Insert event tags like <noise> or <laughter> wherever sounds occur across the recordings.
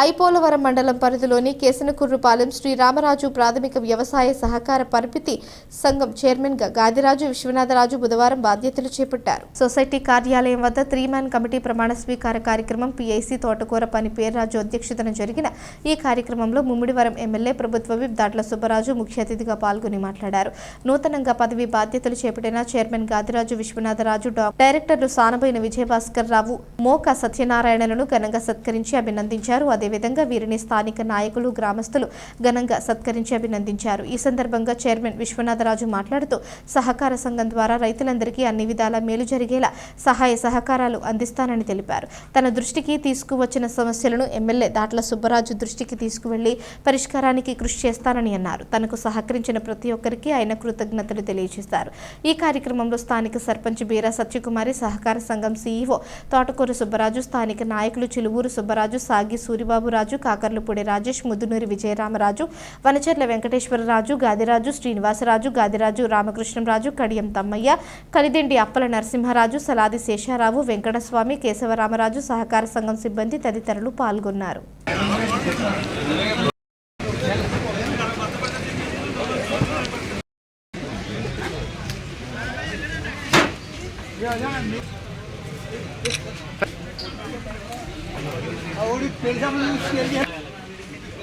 ఐపోలవరం మండలం పరిధిలోని కేసనకుర్రుపాలెం శ్రీ రామరాజు ప్రాథమిక వ్యవసాయ సహకార పరిపితి సంఘం చైర్మన్గా గాదిరాజు విశ్వనాథరాజు బుధవారం బాధ్యతలు చేపట్టారు. సొసైటీ కార్యాలయం వద్ద త్రీ మ్యాన్ కమిటీ ప్రమాణ స్వీకార కార్యక్రమం పిఐసి తోటకూర పని పేర్రాజు అధ్యక్షతన జరిగిన ఈ కార్యక్రమంలో ముమ్మిడివరం ఎమ్మెల్యే ప్రభుత్వ విప్ దాట్ల సుబ్బరాజు ముఖ్య అతిథిగా పాల్గొని మాట్లాడారు. నూతనంగా పదవి బాధ్యతలు చేపట్టిన చైర్మన్ గాదిరాజు విశ్వనాథరాజు డైరెక్టర్లు సానబోయిన విజయభాస్కర్ రావు మోక సత్యనారాయణను ఘనంగా సత్కరించి అభినందించారు. అదేవిధంగా వీరిని స్థానిక నాయకులు గ్రామస్తులు ఘనంగా సత్కరించి అభినందించారు. ఈ సందర్భంగా చైర్మన్ విశ్వనాథరాజు మాట్లాడుతూ సహకార సంఘం ద్వారా రైతులందరికీ అన్ని విధాల మేలు జరిగేలా సహాయ సహకారాలు అందిస్తానని తెలిపారు. తన దృష్టికి తీసుకువచ్చిన సమస్యలను ఎమ్మెల్యే దాట్ల సుబ్బరాజు దృష్టికి తీసుకువెళ్ళి పరిష్కారానికి కృషి చేస్తానని అన్నారు. తనకు సహకరించిన ప్రతి ఒక్కరికి ఆయన కృతజ్ఞతలు తెలియజేశారు. ఈ కార్యక్రమంలో స్థానిక సర్పంచ్ బీరా సత్యకుమారి సహకార సంఘం సీఈఓ తోటకూర సుబ్బరాజు స్థానిక నాయకులు చిలువూరు సుబ్బరాజు సాగి సూరిబాబురాజు కాకర్లపూడి రాజేష్ ముద్దునూరి విజయరామరాజు వనచర్ల వెంకటేశ్వరరాజు గాదిరాజు శ్రీనివాసరాజు గాదిరాజు రామకృష్ణంరాజు కడియం తమ్మయ్య కలిదిండి అప్పల నరసింహరాజు సలాది శేషారావు వెంకటస్వామి కేశవరామరాజు సహకార సంఘం సిబ్బంది తదితరులు పాల్గొన్నారు.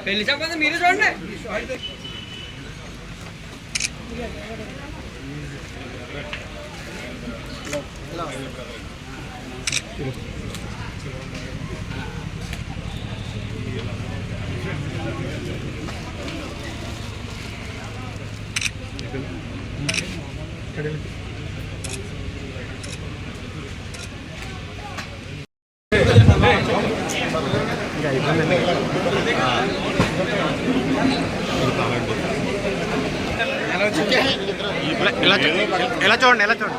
పెళ్లి చెప్పండి మీరు చూడండి ఇలా ఇలా చూ- ఇలా చూడండి ఇలా చూడండి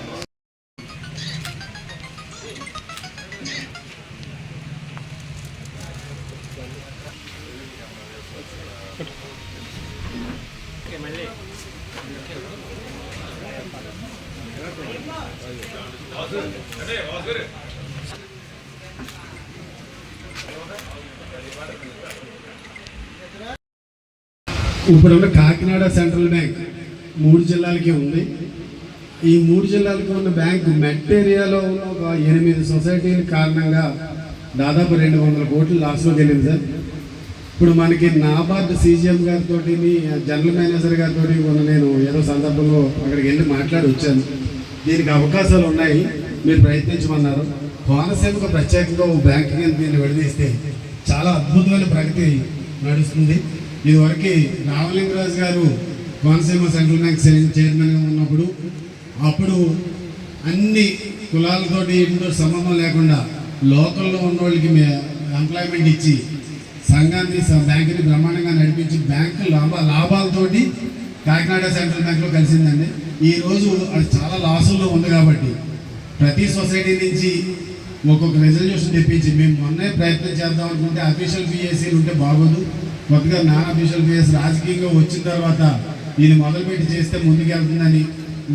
కూర్చుందాం ఇప్పుడున్న కాకినాడ సెంట్రల్ బ్యాంక్ మూడు జిల్లాలకే ఉంది. ఈ మూడు జిల్లాలకి ఉన్న బ్యాంక్ మెట్ ఏరియాలో ఉన్న ఒక ఎనిమిది సొసైటీల కారణంగా దాదాపు రెండు వందల కోట్లు లాస్లోకి వెళ్ళింది సార్. ఇప్పుడు మనకి నాబార్డ్ సీజీఎం గారితో జనరల్ మేనేజర్ గారితో మొన్న నేను ఏదో సందర్భంలో అక్కడికి వెళ్ళి మాట్లాడి వచ్చాను. దీనికి అవకాశాలు ఉన్నాయి. మీరు ప్రయత్నించమన్నారు. కోనసీమకు ప్రత్యేకంగా ఓ బ్యాంక్ కింద దీన్ని విడదీస్తే చాలా అద్భుతమైన ప్రగతి నడుస్తుంది. ఇదివరకు రామలింగరాజు గారు కోనసీమ సెంట్రల్ బ్యాంక్ చైర్మన్గా ఉన్నప్పుడు అప్పుడు అన్ని కులాలతోటి వీటితో సంబంధం లేకుండా లోకల్లో ఉన్న వాళ్ళకి ఎంప్లాయ్మెంట్ ఇచ్చి రంగాన్ని బ్యాంకుని బ్రహ్మాండంగా నడిపించి బ్యాంకు లాభ లాభాలతోటి కాకినాడ సెంట్రల్ బ్యాంక్లో కలిసిందండి. ఈ రోజు అది చాలా లాసుల్లో ఉంది కాబట్టి ప్రతి సొసైటీ నుంచి ఒక్కొక్క రెజల్యూషన్ తెప్పించి మేము మొన్నే ప్రయత్నం చేద్దాం అనుకుంటే అఫీషియల్ పిఎస్సీలు ఉంటే బాగోదు. కొత్తగా నాన్ అఫీషియల్ పిఎస్ రాజకీయంగా వచ్చిన తర్వాత ఇది మొదలుపెట్టి చేస్తే ముందుకెళ్తుందని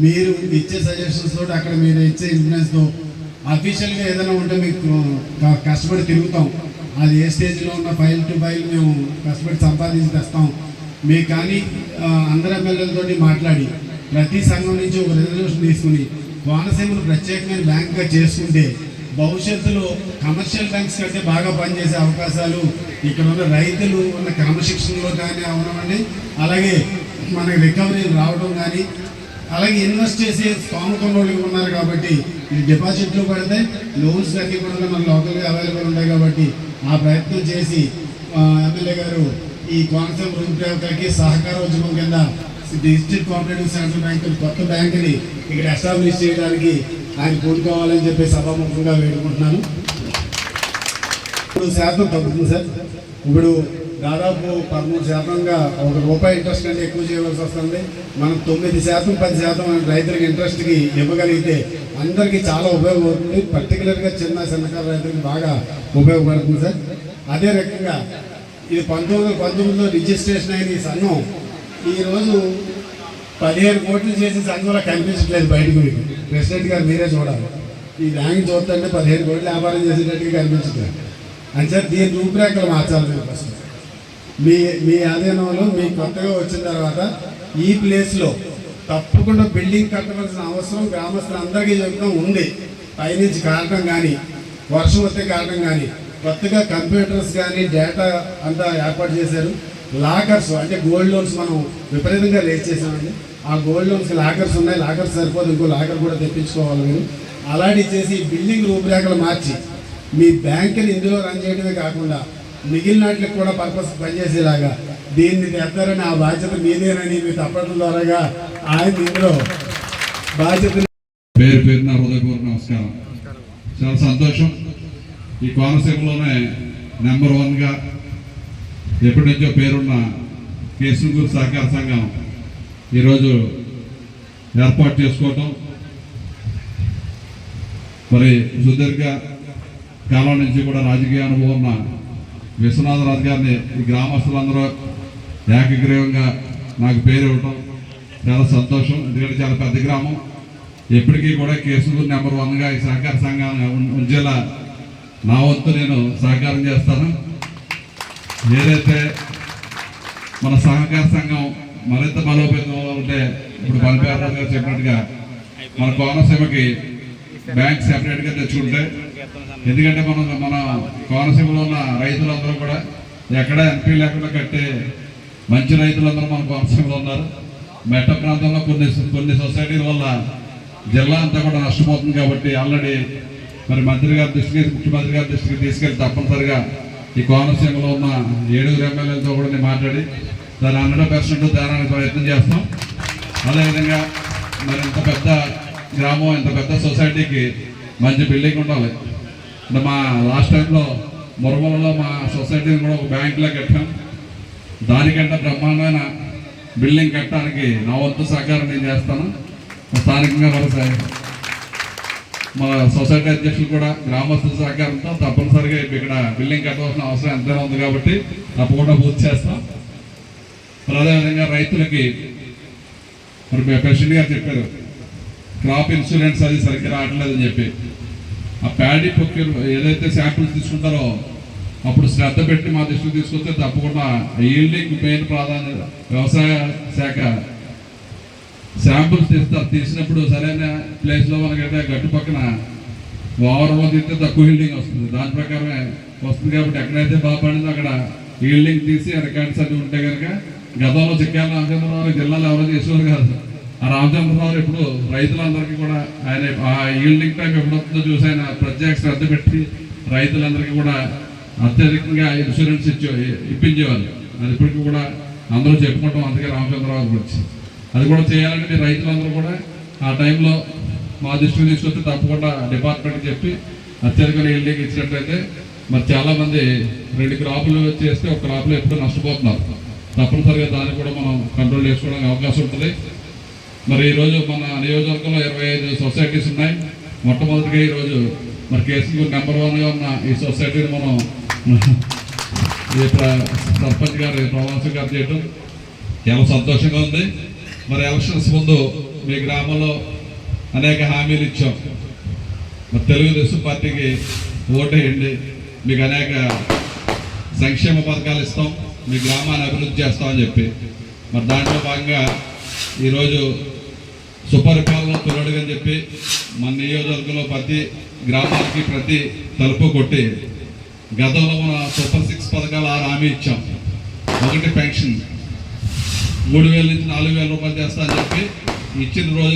మీరు ఇచ్చే సజెషన్స్ తోటి అక్కడ మీరు ఇచ్చే ఇన్ఫ్లుయెన్స్తో అఫీషియల్గా ఏదైనా ఉంటే మీకు కష్టపడి తిరుగుతాం. అది ఏ స్టేజ్లో ఉన్న ఫైల్ టు ఫైల్ మేము కష్టపడి సంపాదించి తెస్తాం. మేము కానీ అందరి ఎమ్మెల్యేలతో మాట్లాడి ప్రతి సంఘం నుంచి ఒక రిజల్యూషన్ తీసుకుని కోనసీమను ప్రత్యేకమైన బ్యాంక్గా చేసుకుంటే భవిష్యత్తులో కమర్షియల్ బ్యాంక్స్ కంటే బాగా పనిచేసే అవకాశాలు ఇక్కడ ఉన్న రైతులు ఉన్న క్రమశిక్షణలో కానీ అవనవండి అలాగే మనకి రికవరీలు రావడం కానీ అలాగే ఇన్వెస్ట్ చేసే స్థామకం వాళ్ళు ఉన్నారు కాబట్టి ఈ డిపాజిట్లు పడితే లోన్స్ అన్ని కూడా మన లోకల్గా అవైలబుల్ ఉంటాయి కాబట్టి ఆ ప్రయత్నం చేసి ఎమ్మెల్యే గారు ఈ కోనసీమ రూపురేఖలకి సహకార ఉద్యమం కింద డిజిటల్ కోఆపరేటివ్ సెంట్రల్ బ్యాంక్ కొత్త బ్యాంకుని ఇక్కడ ఎస్టాబ్లిష్ చేయడానికి ఆయన కోరుకోవాలని చెప్పి సభాముఖంగా వేడుకుంటున్నాను. పదమూడు శాతం తగ్గుతుంది సార్ ఇప్పుడు దాదాపు పదమూడు శాతంగా ఒక రూపాయి ఇంట్రెస్ట్ కంటే ఎక్కువ చేయవలసి వస్తుంది. మనం తొమ్మిది శాతం పది శాతం రైతులకి ఇంట్రెస్ట్కి ఇవ్వగలిగితే అందరికీ చాలా ఉపయోగపడుతుంది పర్టికులర్గా చిన్న చిన్నకారు రైతులకు బాగా ఉపయోగపడుతుంది సార్. అదే రకంగా ఇది పంతొమ్మిది వందల పంతొమ్మిదిలో రిజిస్ట్రేషన్ అయిన ఈ సంఘం ఈరోజు పదిహేను కోట్లు చేసి సంఘంలో కనిపించట్లేదు బయటకు ప్రెసిడెంట్ గారు మీరే చూడాలి. ఈ ర్యాంక్ చూస్తుంటే పదిహేను కోట్లు వ్యాపారం చేసేటట్టుగా కనిపించట్లేదు. అంటే దీని రూపురేఖలు మార్చాలి మీరు ఫస్ట్ మీ మీ ఆధీనంలో మీ కొత్తగా వచ్చిన తర్వాత ఈ ప్లేస్లో తప్పకుండా బిల్డింగ్ కట్టవలసిన అవసరం గ్రామస్తులందరికీ చెబుతాం ఉంది. పైనుంచి కారణం కానీ వర్షం వస్తే కారణం కానీ కొత్తగా కంప్యూటర్స్ కానీ డేటా అంతా ఏర్పాటు చేశారు. లాకర్స్ అంటే గోల్డ్ లోన్స్ మనం విపరీతంగా రేట్ చేసామండి ఆ గోల్డ్ లోన్స్ లాకర్స్ ఉన్నాయి లాకర్స్ సరిపోదు ఇంకో లాకర్ కూడా తెప్పించుకోవాలి మీరు. అలాంటి చేసి బిల్డింగ్ రూపురేఖలు మార్చి మీ బ్యాంకుని ఇందులో రన్ చేయడమే కాకుండా మిగిలిన వాటికి కూడా పర్పస్ పనిచేసేలాగా దీన్ని తెస్తారని ఆ బాధ్యత మీదేనని మీ తప్పడం ద్వారాగా ఆయన ఇందులో బాధ్యత పేరు పేరున హృదయపూర్వక నమస్కారం. చాలా సంతోషం. ఈ కోనసీమలోనే నెంబర్ వన్గా ఎప్పటి నుంచో పేరున్న కేసుగురు సహకార సంఘం ఈరోజు ఏర్పాటు చేసుకోవటం. మరి సుదీర్ఘ కాలం నుంచి కూడా రాజకీయ అనుభవం ఉన్న విశ్వనాథరాజు గారిని ఈ గ్రామస్తులందరూ ఏకగ్రీవంగా నాకు పేరు ఇవ్వటం చాలా సంతోషం. ఎందుకంటే చాలా పెద్ద గ్రామం. ఎప్పటికీ కూడా కేసులు నెంబర్ వన్గా ఈ సహకార సంఘాన్ని ఉంచేలా నా వంతు నేను సహకారం చేస్తాను. ఏదైతే మన సహకార సంఘం మరింత బలోపేతం ఉంటే ఇప్పుడు బలిపేట గారు చెప్పినట్టుగా మన కోనసీమకి బ్యాంక్ సెపరేట్గా తెచ్చుకుంటే ఎందుకంటే మనం మన కోనసీమలో ఉన్న రైతులందరూ కూడా ఎక్కడ ఎంపీ లేకుండా కట్టే మంచి రైతులందరూ మన కోనసీమలో ఉన్నారు. మెట్ట ప్రాంతంలో కొన్ని కొన్ని సొసైటీల వల్ల జిల్లా అంతా కూడా నష్టపోతుంది కాబట్టి ఆల్రెడీ మరి మంత్రి గారి దృష్టికి ముఖ్యమంత్రి గారి దృష్టికి తీసుకెళ్ళి తప్పనిసరిగా ఈ కోనసీమలో ఉన్న ఏడుగురు ఎమ్మెల్యేలతో కూడా నేను మాట్లాడి దాని హండ్రెడ్ పర్సెంట్ తేడానికి ప్రయత్నం చేస్తాం. అదేవిధంగా మరి ఇంత పెద్ద గ్రామం ఇంత పెద్ద సొసైటీకి మంచి బిల్డింగ్ ఉండాలి. మా లాస్ట్ టైంలో మురమలలో మా సొసైటీని కూడా ఒక బ్యాంకులో కట్టాం. దానికంటే బ్రహ్మాండమైన బిల్డింగ్ కట్టడానికి నా వంతు సహకారం నేను చేస్తాను. స్థానికంగా మన మా సొసైటీ అధ్యక్షులు కూడా గ్రామస్తుల సహకారంతో తప్పనిసరిగా ఇక్కడ బిల్డింగ్ కట్టవలసిన అవసరం ఎంతైనా ఉంది కాబట్టి తప్పకుండా పూర్తి చేస్తాం. మరి అదేవిధంగా రైతులకి మరి మీ ప్రెసిడెంట్ గారు చెప్పారు. క్రాప్ ఇన్సూరెన్స్ అది సరిగ్గా రావట్లేదని చెప్పి. ఆ ప్యాడీ ప్రొక్యూర్ ఏదైతే శాంపిల్స్ తీసుకుంటారో అప్పుడు శ్రద్ధ పెట్టి మా దృష్టికి తీసుకొస్తే తప్పకుండా ఈల్డింగ్ మెయిన్ ప్రాధాన్యత వ్యవసాయ శాఖ శాంపుల్స్ తీస్తారు తీసినప్పుడు సరైన ప్లేస్లో మనకైతే గట్టు పక్కన ఓవర్లో తీస్తే తక్కువ హీల్డింగ్ వస్తుంది. దాని ప్రకారమే వస్తుంది కాబట్టి ఎక్కడైతే బాగా పడిందో అక్కడ హీల్డింగ్ తీసి రికార్డ్స్ అన్ని ఉంటే కనుక గతంలో చిక్కాల రామచంద్రరావు జిల్లాలో ఎవరో చేసేవారు కాదు. రామచంద్రరావు ఇప్పుడు రైతులందరికీ కూడా ఆయన ఆ ఈల్డింగ్ టైం ఎప్పుడొస్తుందో చూసి ఆయన ప్రత్యేక శ్రద్ధ పెట్టి రైతులందరికీ కూడా అత్యధికంగా ఇన్సూరెన్స్ ఇచ్చే ఇప్పించేవారు అది ఇప్పటికీ కూడా అందరూ చెప్పుకుంటాం అందుకే రామచంద్రరావు గురించి అది కూడా చేయాలంటే మీరు రైతులందరూ కూడా ఆ టైంలో మా దృష్టికి తీసుకొస్తే తప్పకుండా డిపార్ట్మెంట్కి చెప్పి అత్యధికంగా ఈల్డింగ్ ఇచ్చినట్లయితే మరి చాలామంది రెండు క్రాపులు చేస్తే ఒక క్రాప్లో ఎప్పుడూ నష్టపోతున్నారు. తప్పనిసరిగా దాన్ని కూడా మనం కంట్రోల్ చేసుకోవడానికి అవకాశం ఉంటుంది. మరి ఈరోజు మన నియోజకవర్గంలో ఇరవై ఐదు సొసైటీస్ ఉన్నాయి. మొట్టమొదటిగా ఈరోజు మరి కేసు నెంబర్ వన్గా ఉన్న ఈ సొసైటీని మనం <laughs> ఈ ప్ర- సర్పంచ్ గారు ప్రవాసం గారు చేయటం. చాలా సంతోషంగా ఉంది. మరి ఎలక్షన్స్ ముందు మీ గ్రామంలో అనేక హామీలు ఇచ్చాం. మరి తెలుగుదేశం పార్టీకి ఓటేయండి. మీకు అనేక సంక్షేమ పథకాలు ఇస్తాం. మీ గ్రామాన్ని అభివృద్ధి చేస్తామని చెప్పి. మరి దాంట్లో భాగంగా ఈరోజు సుపరిపాలన తొలడుగని చెప్పి మన నియోజకవర్గంలో ప్రతి గ్రామానికి ప్రతి తలుపు కొట్టి గతంలో మన సూపర్ సిక్స్ పథకాలు ఆరు హామీ ఇచ్చాం. ఒకటి పెన్షన్. మూడు వేల నుంచి నాలుగు వేల రూపాయలు చేస్తా అని చెప్పి ఇచ్చిన రోజు